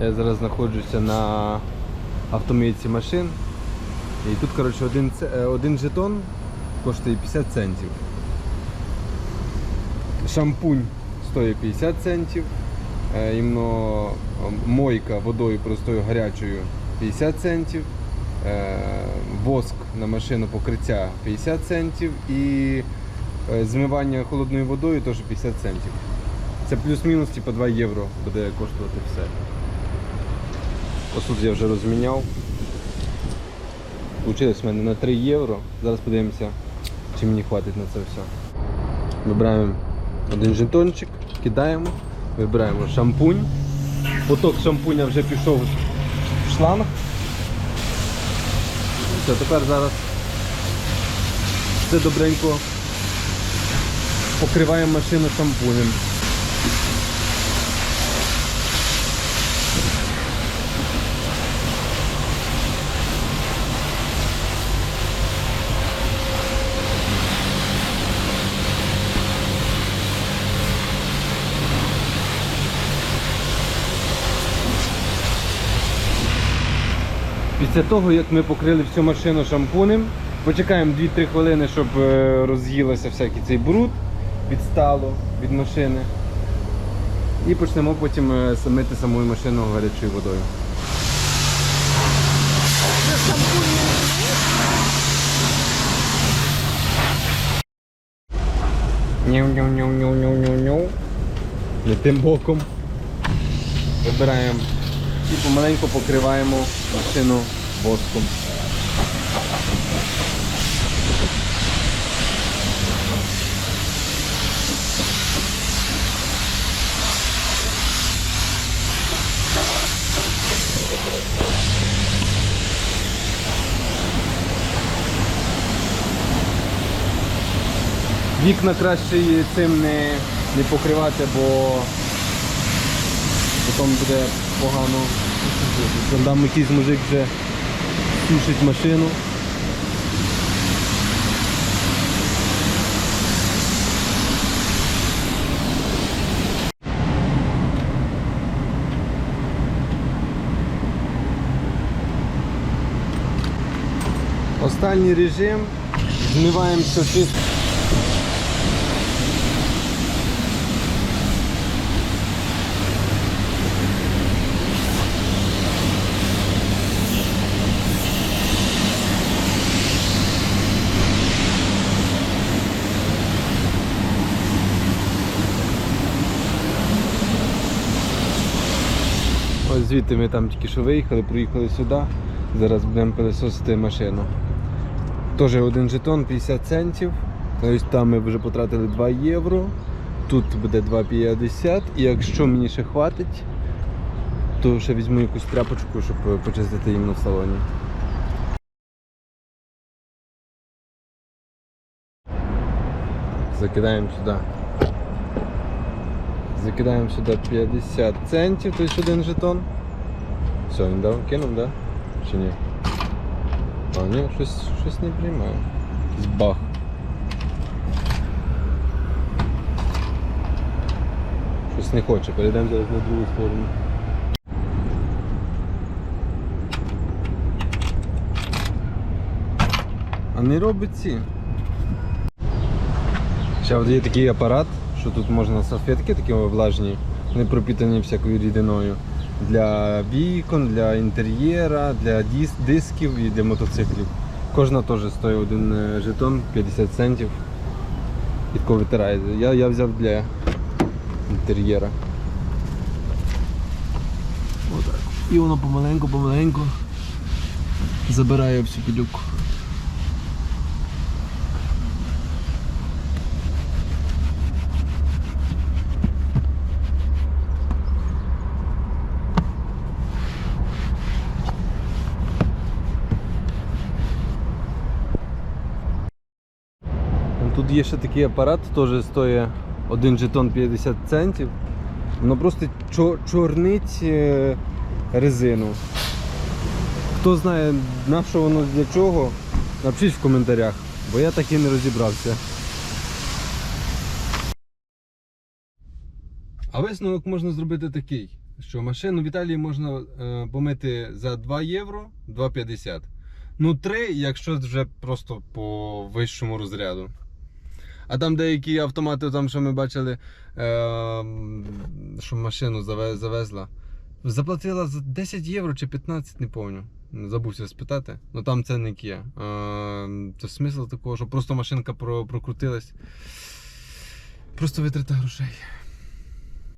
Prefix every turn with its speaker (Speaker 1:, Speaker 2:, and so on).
Speaker 1: Я зараз знаходжуся на автомийці машин. І тут, коротше, один, е, один жетон коштує 50 центів. Шампунь стоїть 50 центів. Е, Іменно е, мойка водою простою гарячою 50 центів. Е, Воск на машину покриття 50 центів і змивання холодною водою теж 50 центів. Це плюс-мінус типу 2 євро буде коштувати все. Тут я вже розміняв. Получилось в мене на 3 євро. Зараз подивимося, чи мені хватить на це все. Вибираємо один жетончик, кидаємо, вибираємо шампунь. Поток шампуня вже пішов в шланг. Все, тепер зараз все добренько покриваємо машину шампунем. Після того, як ми покрили всю машину шампунем, почекаємо 2-3 хвилини, щоб е, роз'їлося всякий цей бруд, відстало від машини. І почнемо потім е, мити саму машину гарячою водою. Няу-няу-няу-няу-няу-няу. Не тим боком. Вибираємо і помаленьку покриваємо машину воском. Вікна краще цим не, не покривати, бо потім буде погано. Там якийсь мужик вже сушить машину. Останній режим. Змиваємо все чисто. Звідти ми там тільки що виїхали, приїхали сюди. Зараз будемо пилесосити машину. Теж один жетон 50 центів. Ось там ми вже потратили 2 євро. Тут буде 2,50. І якщо мені ще хватить, то ще візьму якусь тряпочку, щоб почистити їм в салоні. Закидаємо сюди. Закидаємо сюди 50 центів, тобто один жетон. Все, він дав, кинув, да? Чи ні? А, ні, щось, щось не приймає. Якийсь бах. Щось не хоче, перейдемо зараз на другу сторону. А не робить ці. Ще є такий апарат, що тут можна салфетки такі влажні, не пропітані всякою рідиною. Для вікон, для інтер'єра, для дис- дисків і для мотоциклів. Кожна теж стоїть один е, жетон 50 центів. І тако витирається. Я, я взяв для інтер'єра. Отак. І воно помаленьку-помаленьку забирає всю пилюку. Тут є ще такий апарат, теж стоїть один жетон 50 центів. Воно просто чо- чорнить е, резину. Хто знає на що воно для чого, напишіть в коментарях, бо я так і не розібрався. А висновок можна зробити такий. що машину в Італії можна е, помити за 2 євро 2,50. Ну, 3, якщо вже просто по вищому розряду. А там деякі автомати, там, що ми бачили, е, що машину завезла. Заплатила за 10 євро чи 15, не пам'ятаю. Забувся спитати. Ну там це не Kia. Е, то смисл такого, що просто машинка про- прокрутилась. Просто витрата грошей.